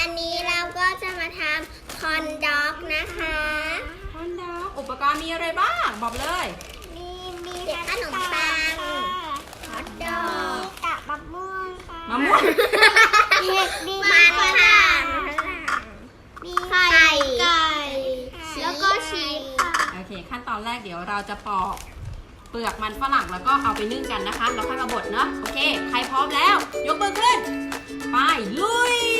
อันนี้เราก็จะมาทำคอนด็อกนะคะ คอนด็อกอุปกรณ์มีอะไรบ้าง บอกเลย มีมีขนมปังฮอทดอกตะมะม่วงค่ะมะม่วงมีมันค่ะมีไข่ไก่แล้วก็ชีสโอเค ขั้นตอนแรกเดี๋ยวเราจะปอกเปลือกมันฝรั่งแล้วก็เอาไปนึ่งกันนะคะ แล้วค่อยมาบดเนาะโอเค ใครพร้อมแล้ว ยกมือขึ้น ไป ลุย